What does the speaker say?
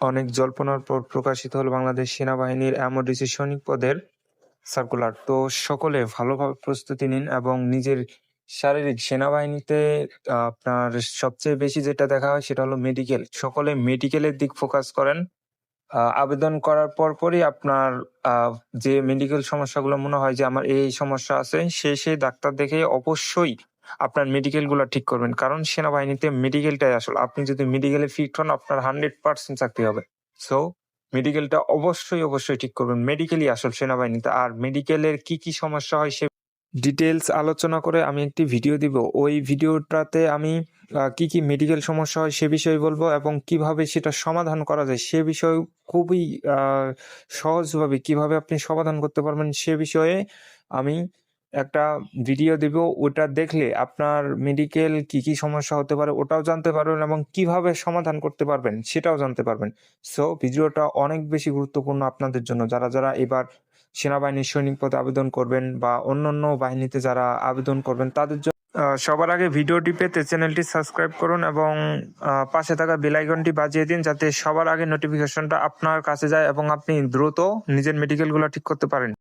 অনেক জল্পনার পর প্রকাশিত হলো বাংলাদেশ সেনাবাহিনীর এমওডিসি সৈনিক পদের সার্কুলার তো সকলে ভালোভাবে প্রস্তুতি নিন এবং নিজের শারীরিক সেনাবাহিনীতে আপনার সবচেয়ে বেশি যেটা দেখা হয় সেটা হলো মেডিকেল সকলে মেডিকেলের দিক ফোকাস করেন। আবেদন করার পরপরই আপনার যে মেডিকেল সমস্যাগুলো মনে হয় যে আমার এই সমস্যা আছে, সে সেই ডাক্তার দেখে অবশ্যই আপনার মেডিকেলগুলো ঠিক করবেন। কারণ সেনাবাহিনীতে মেডিকেলটাই আসল। আপনি যদি মেডিকেলে ফিট হন, আপনার হান্ড্রেড পার্সেন্ট চাকরি হবে। সো মেডিকেলটা অবশ্যই অবশ্যই ঠিক করবেন। মেডিকেলই আসল সেনাবাহিনীতে। আর মেডিকেলের কি কি সমস্যা হয় সে ডিটেলস আলোচনা করে আমি একটি ভিডিও দিব। ওই ভিডিওটাতে আমি কি কি মেডিকেল সমস্যা হয় সে বিষয়ে বলব এবং কীভাবে সেটা সমাধান করা যায় সে বিষয়ে খুবই সহজভাবে কীভাবে আপনি সমাধান করতে পারবেন সে বিষয়ে আমি একটা ভিডিও দিব, ওটা দেখলে আপনার মেডিকেল কি কি সমস্যা হতে পারে ওটাও জানতে পারবেন এবং কীভাবে সমাধান করতে পারবেন সেটাও জানতে পারবেন। সো ভিডিওটা অনেক বেশি গুরুত্বপূর্ণ আপনাদের জন্য। যারা যারা এবার সেনাবাহিনীর সৈনিক পদে আবেদন করবেন বা অন্যান্য বাহিনীতে যারা আবেদন করবেন, তাদের জন্য সবার আগে ভিডিওটি পেতে চ্যানেলটি সাবস্ক্রাইব করুন এবং পাশে থাকা বেল আইকনটি বাজিয়ে দিন যাতে সবার আগে নোটিফিকেশনটা আপনার কাছে যায় এবং আপনি দ্রুত নিজের মেডিকেলগুলো ঠিক করতে পারেন।